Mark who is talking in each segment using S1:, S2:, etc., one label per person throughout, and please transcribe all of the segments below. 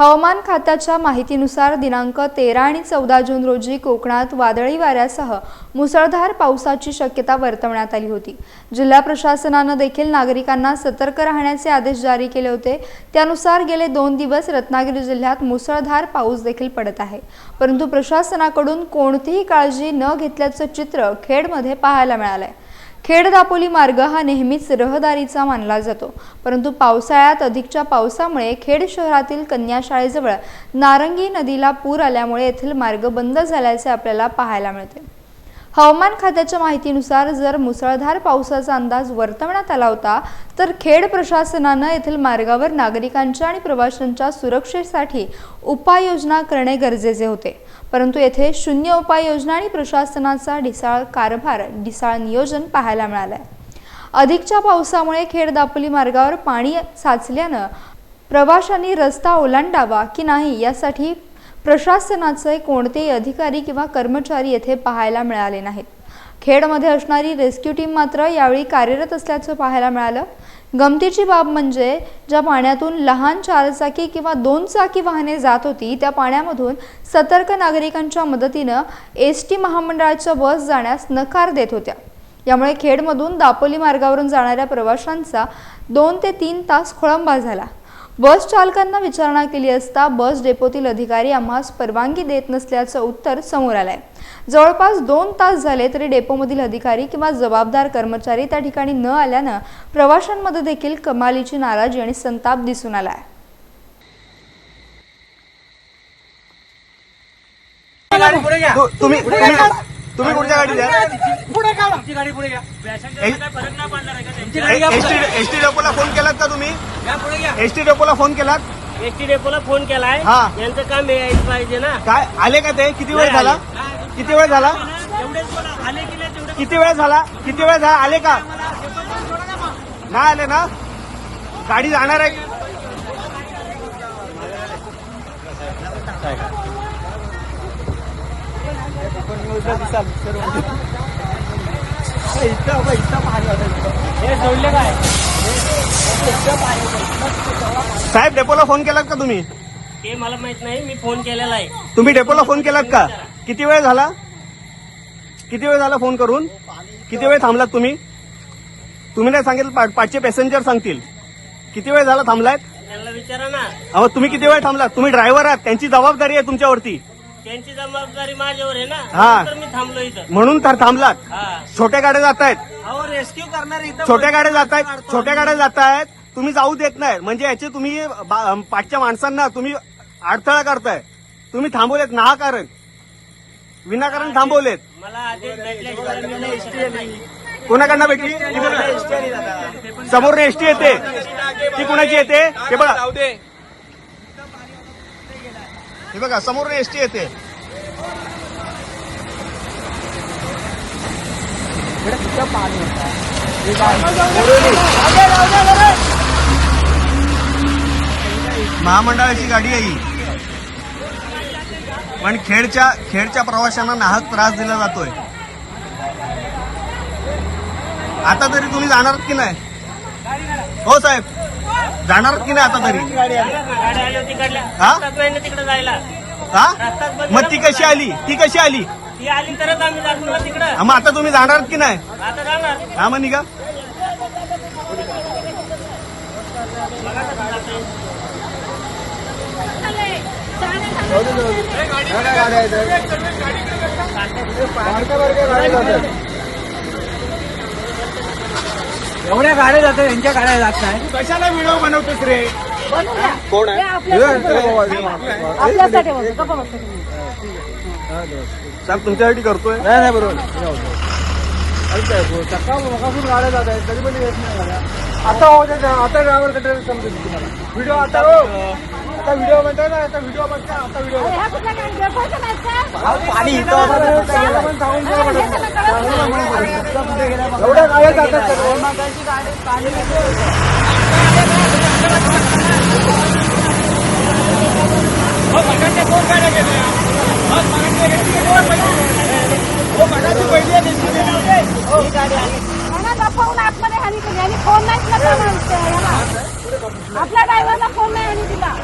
S1: हवामान खात्याच्या माहितीनुसार दिनांक तेरा आणि चौदा जून रोजी कोकणात वादळी वाऱ्यासह मुसळधार पावसाची शक्यता वर्तवण्यात आली होती. जिल्हा प्रशासनानं देखील नागरिकांना सतर्क राहण्याचे आदेश जारी केले होते. त्यानुसार गेले दोन दिवस रत्नागिरी जिल्ह्यात मुसळधार पाऊस देखील पडत आहे. परंतु प्रशासनाकडून कोणतीही काळजी न घेतल्याचं चित्र खेडमध्ये पाहायला मिळालं आहे खेड दापोली मार्ग हा नेहमीच रहदारीचा मानला जातो. परंतु पावसाळ्यात अधिकच्या पावसामुळे खेड शहरातील कन्याशाळेजवळ नारंगी नदीला पूर आल्यामुळे येथील मार्ग बंद झाल्याचे आपल्याला पाहायला मिळते. हवामान खात्याच्या माहितीनुसार जर मुसळधार पावसाचा अंदाज वर्तवण्यात आला होता तर खेड प्रशासनानं येथील मार्गावर नागरिकांच्या आणि प्रवाशांच्या सुरक्षेसाठी उपाययोजना करणे गरजेचे होते. परंतु येथे शून्य उपाययोजना आणि प्रशासनाचा ढिसाळ कारभार ढिसाळ नियोजन पाहायला मिळालंय. अधिकच्या पावसामुळे खेड दापोली मार्गावर पाणी साचल्यानं प्रवाशांनी रस्ता ओलांडावा की नाही यासाठी प्रशासनाचे कोणतेही अधिकारी किंवा कर्मचारी येथे पाहायला मिळाले नाहीत. खेडमध्ये असणारी रेस्क्यू टीम मात्र यावेळी कार्यरत असल्याचं पाहायला मिळालं. गमतीची बाब म्हणजे ज्या पाण्यातून लहान चारचाकी किंवा दोन चाकी वाहने जात होती त्या पाण्यामधून सतर्क नागरिकांच्या मदतीनं एस टी महामंडळाच्या बस जाण्यास नकार देत होत्या. यामुळे खेडमधून दापोली मार्गावरून जाणाऱ्या प्रवाशांचा दोन ते तीन तास खोळंबा झाला. बस चालकांना विचारणा केली असता बस डेपोतील अधिकारी आम्हास परवानगी देत नसल्याचं उत्तर समोर आलंय. जवळपास दोन तास झाले तरी डेपोमधील अधिकारी किंवा जबाबदार कर्मचारी त्या ठिकाणी न आल्यानं प्रवाशांमध्ये देखील कमालीची नाराजी आणि संताप दिसून
S2: घ्या
S3: तु- तुम्ही तुम्ही कुठच्या गाडीत
S2: पुढे काढा. गाडी पुढे घ्या. तुमची गाडी घ्या
S3: एसटी
S2: पुढे.
S3: एसटी डेपोला फोन केलात का तुम्ही?
S2: घ्या पुढे घ्या.
S3: एसटी डेपोला फोन केलात?
S4: एसटी डेपोला फोन केलाय.
S3: हा.
S4: यांचं काम यायला पाहिजे ना.
S3: काय आले का ते? किती वेळ झाला? किती वेळ झाला?
S4: एवढेच बोला. आले की नाही तेवढे
S3: किती वेळ झाला? किती वेळ झाला? आले का? नाही आले ना? गाडी जाणार आहे?
S4: हे सोडले काय
S3: साहेब डेपोला फोन केलात का तुम्ही?
S4: ते मला माहीत नाही मी फोन केलेला आहे.
S3: तुम्ही डेपोला फोन केलात का? किती वेळ झाला? किती वेळ झाला फोन करून? किती वेळ थांबलात तुम्ही? तुम्ही नाही सांगितलं पा- पाचशे पॅसेंजर सांगतील. किती वेळ झाला थांबलायत
S4: त्यांना विचारा ना.
S3: अहो तुम्ही किती वेळ थांबलात? तुम्ही ड्रायव्हर आहात त्यांची जबाबदारी आहे तुमच्यावरती.
S4: त्यांची जबाबदारी माझ्यावर आहे ना.
S3: हा.
S4: तर मी थांबलो इथं.
S3: म्हणून तर थांबलात.
S4: हा.
S3: छोट्या गाड्या जात आहेत.
S2: अहो रेस्क्यू करणार इथं
S3: छोट्या गाड्या जात आहेत. छोट्या गाड्या जात आहेत. तुम्ही जाऊ देत नाही. म्हणजे याचे तुम्ही बा- पाचच्या माणसांना तुम्ही अडथळा करताय. तुम्ही थांबवलेत. ना कारण विनाकारण थांबवलेत.
S4: मला आदेश भेटल्याशिवाय मी नाही. शकत.
S3: कोणाकडनं भेटली? समोर एसटी येते. ती कुणाची येते? हे बघा. हे बघा समोर एसटी येते. महामंडळाची गाडी आहे ही. पण खेडच्या खेडच्या प्रवाशांना नाहक त्रास दिला जातोय. आता तरी तुम्ही जाणार की नाही? हो साहेब. जाणार की नाही आता तरी? हा? मग ती कशी आली? ती कशी आली?
S4: ती आली तरच आम्ही जातो तिकडं
S3: मग आता तुम्ही जाणार की नाही?
S4: आता जाणार
S3: हा मग निघा.
S2: एवढ्या गाड्या जातात यांच्या गाड्या जात नाही.
S3: कशाला व्हिडिओ बनवतोस रे? कोण आहे? साहेब तुमच्यासाठी करतोय?
S2: नाही नाही बरोबर. सकाळ मगासून गाड्या जात आहेत तरी पण येत नाही गाड्या. आता आता ड्रायव्हर कंट्रोल समजेल तुम्हाला. व्हिडिओ आता हो आता व्हिडिओ म्हणताय ना आता व्हिडिओ म्हणता आता व्हिडिओ पाणी जातात
S4: ही गाडी आली
S5: आणि फोन नाहीच ना त्या माणसं याला. आपल्या ड्रायव्हरला फोन नाही आणि दिला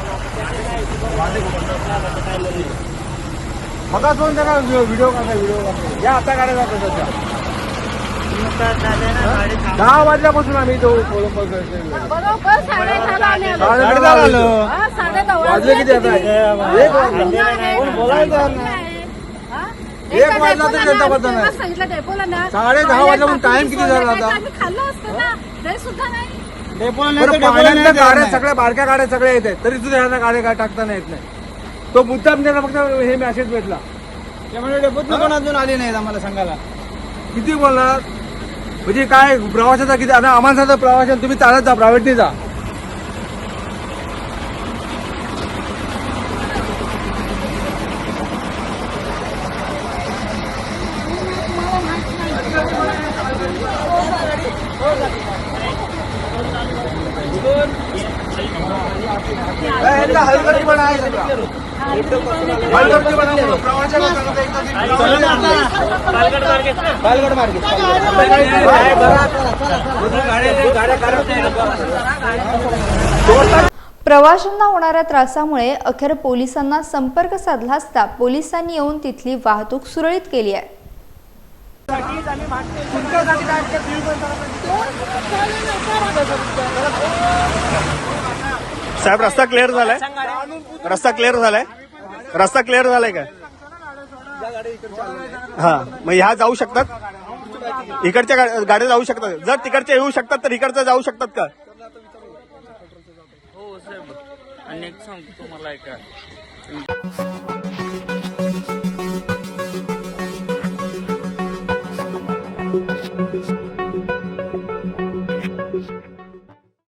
S2: बघा फोन त्याला व्हिडिओ काढा व्हिडिओ काढा या आता काढायला जातो सध्या दहा वाजल्यापासून आम्ही तो.
S5: बरोबर आले आम्ही.
S2: आलो.
S5: हा,
S2: वाजले किती आता? एक वाजला. कोण बोलायचं एक वाजला तर जनता बदल नाही.
S5: सांगितलं डेपोला ना
S2: साडे दहा वाजल्यापासून time किती झाला आता?
S5: आम्ही खाल्लं असतं ना तरी सुद्धा नाही
S2: बरं, पाण्यातल्या गाड्या सगळ्या बारक्या गाड्या सगळ्या येत आहेत तरी सुद्धा गाड्या काय टाकताना येत नाही तो मुद्दाम त्यांना फक्त हे मेसेज भेटला.
S6: त्यामुळे डेपोतनं पण अजून आली नाहीत आम्हाला सांगायला?
S2: किती बोलणार? म्हणजे काय प्रवासाचा किती आता आम्हाला सांगता प्रवासात तुम्ही चालत जा प्रायव्हेटने जा. यांचा हलगर्जीपणा आहे.
S6: पालगड मार्गे
S1: प्रवाशांना होणाऱ्या त्रासामुळे अखेर पोलिसांना संपर्क साधला असता पोलिसांनी येऊन तिथली वाहतूक सुरळीत केली आहे.
S3: साहेब रस्ता क्लिअर झालाय? रस्ता क्लिअर झालाय? रस्ता क्लिअर झालाय का? हा मग ह्या जाऊ शकतात? इकडच्या गा- गाड्या जाऊ शकतात. जर तिकडच्या येऊ शकतात तर इकडच्या जाऊ शकतात का?
S4: हो साहेब. आणि एक सांगतो तुम्हाला ऐका.